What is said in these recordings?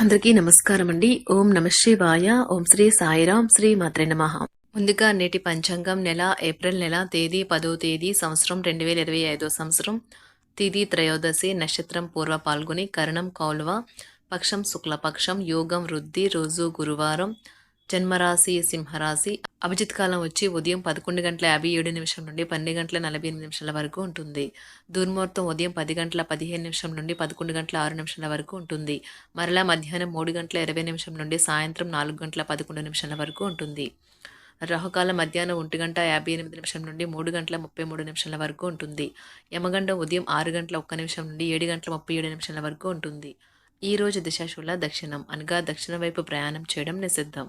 అందరికీ నమస్కారం అండి ఓం నమ శివాయ. ఓం శ్రీ సాయిరాం శ్రీ మాత్రే నమ. ముందుగా నేటి పంచాంగం నెల ఏప్రిల్ నెల తేదీ పదో తేదీ సంవత్సరం రెండు వేల ఇరవై ఐదో సంవత్సరం. తిథి త్రయోదశి నక్షత్రం పూర్వ పాల్గొని కరణం కౌలువ పక్షం శుక్లపక్షం యోగం వృద్ధి రోజు గురువారం. జన్మరాశి సింహరాశి. అభిజిత్ కాలం వచ్చి ఉదయం పదకొండు గంటల యాభై ఏడు నిమిషం నుండి పన్నెండు గంటల నలభై ఎనిమిది నిమిషాల వరకు ఉంటుంది. దుర్ముహూర్తం ఉదయం పది గంటల పదిహేను నిమిషం నుండి పదకొండు గంటల ఆరు నిమిషాల వరకు ఉంటుంది. మరలా మధ్యాహ్నం మూడు గంటల ఇరవై నిమిషం నుండి సాయంత్రం నాలుగు గంటల పదకొండు నిమిషాల వరకు ఉంటుంది. రాహుకాలం మధ్యాహ్నం ఒంటి గంట యాభై ఎనిమిది నిమిషం నుండి మూడు గంటల ముప్పై మూడు నిమిషాల వరకు ఉంటుంది. యమగండం ఉదయం ఆరు గంటల ఒక్క నిమిషం నుండి ఏడు గంటల ముప్పై ఏడు నిమిషాల వరకు ఉంటుంది. ఈ రోజు దిశాశూల దక్షిణం అనగా దక్షిణ వైపు ప్రయాణం చేయడం నిషిద్ధం.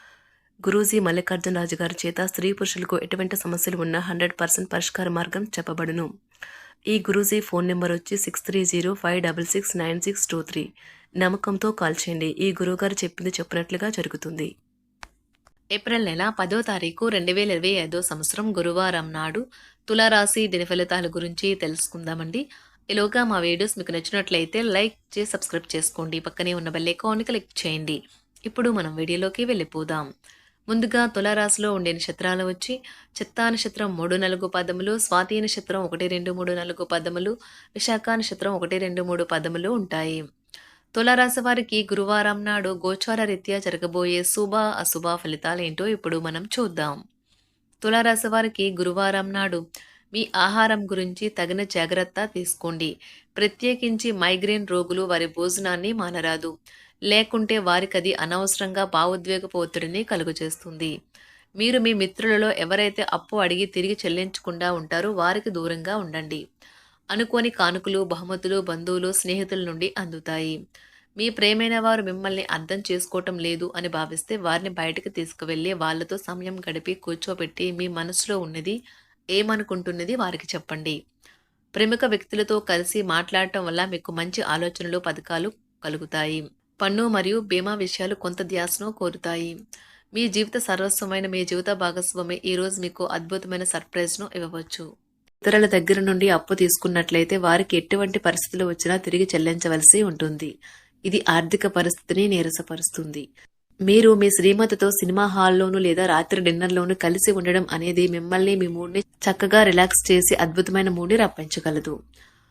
గురూజీ మల్లికార్జున రాజు గారి చేత స్త్రీ పురుషులకు ఎటువంటి సమస్యలు ఉన్నా హండ్రెడ్ పర్సెంట్ పరిష్కార మార్గం చెప్పబడును. ఈ గురూజీ ఫోన్ నెంబర్ వచ్చి six three zero five double six nine six two three. నమ్మకంతో కాల్ చేయండి. ఈ గురువుగారు చెప్పింది చెప్పినట్లుగా జరుగుతుంది. ఏప్రిల్ నెల పదో తారీఖు రెండు వేల ఇరవై ఐదో సంవత్సరం గురువారం నాడు తులారాశి దిన ఫలితాల గురించి తెలుసుకుందామండి. ఈలోగా మా వీడియోస్ మీకు నచ్చినట్లయితే లైక్ చేసి సబ్స్క్రైబ్ చేసుకోండి. పక్కనే ఉన్న బెల్ ఐకాన్ని క్లిక్ చేయండి. ఇప్పుడు మనం వీడియోలోకి వెళ్ళిపోదాం. ముందుగా తులారాశిలో ఉండే నక్షత్రాలు వచ్చి చిత్తా నక్షత్రం మూడు నాలుగు పదములు స్వాతి నక్షత్రం ఒకటి రెండు మూడు నాలుగు పదములు విశాఖ నక్షత్రం ఒకటి రెండు మూడు పదములు ఉంటాయి. తులారాశి వారికి గురువారం నాడు గోచార రీత్యా జరగబోయే శుభ అశుభ ఫలితాలు ఏంటో ఇప్పుడు మనం చూద్దాం. తులారాశి వారికి గురువారం నాడు మీ ఆహారం గురించి తగిన జాగ్రత్త తీసుకోండి. ప్రత్యేకించి మైగ్రేన్ రోగులు వారి భోజనాన్ని మానరాదు. లేకుంటే వారికది అనవసరంగా భావోద్వేగపు ఒత్తిడిని కలుగజేస్తుంది. మీరు మీ మిత్రులలో ఎవరైతే అప్పు అడిగి తిరిగి చెల్లించకుండా ఉంటారో వారికి దూరంగా ఉండండి. అనుకోని కానుకలు బహుమతులు బంధువులు స్నేహితుల నుండి అందుతాయి. మీ ప్రేమైన వారు మిమ్మల్ని అర్థం చేసుకోవటం లేదు అని భావిస్తే వారిని బయటకు తీసుకువెళ్ళి వాళ్ళతో సమయం గడిపి కూర్చోబెట్టి మీ మనసులో ఉన్నది ఏమనుకుంటున్నది వారికి చెప్పండి. ప్రముఖ వ్యక్తులతో కలిసి మాట్లాడటం వల్ల మీకు మంచి ఆలోచనలు పథకాలు కలుగుతాయి. పన్ను మరియు బీమా విషయాలు కొంత ధ్యాసను కోరుతాయి. మీ జీవిత సర్వస్వమైన మీ జీవిత భాగస్వామి ఈ రోజు మీకు అద్భుతమైన సర్ప్రైజ్ను ఇవ్వవచ్చు. ఇతరుల దగ్గర నుండి అప్పు తీసుకున్నట్లయితే వారికి ఎటువంటి పరిస్థితులు వచ్చినా తిరిగి చెల్లించవలసి ఉంటుంది. ఇది ఆర్థిక పరిస్థితిని నీరసపరుస్తుంది. మీరు మీ శ్రీమతితో సినిమా హాల్లోనూ లేదా రాత్రి డిన్నర్లోనూ కలిసి ఉండడం అనేది మిమ్మల్ని మీ మూడ్ని చక్కగా రిలాక్స్ చేసి అద్భుతమైన మూడ్ని రప్పించగలదు.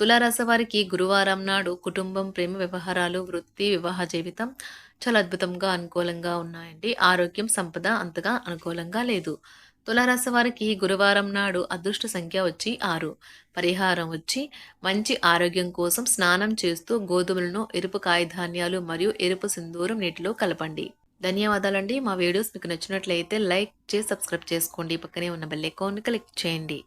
తులారాశి వారికి గురువారం నాడు కుటుంబం ప్రేమ వ్యవహారాలు వృత్తి వివాహ జీవితం చాలా అద్భుతంగా అనుకూలంగా ఉన్నాయండి. ఆరోగ్యం సంపద అంతగా అనుకూలంగా లేదు. తులారాశి వారికి గురువారం నాడు అదృష్ట సంఖ్య వచ్చి ఆరు. పరిహారం వచ్చి మంచి ఆరోగ్యం కోసం స్నానం చేస్తూ గోధుమలను ఎరుపు కాయధాన్యాలు మరియు ఎరుపు సింధూరం నీటిలో కలపండి. ధన్యవాదాలండి. మా వీడియోస్ మీకు నచ్చినట్లయితే లైక్ చేసి సబ్స్క్రైబ్ చేసుకోండి. పక్కనే ఉన్న బెల్ ఐకాన్ క్లిక్ చేయండి.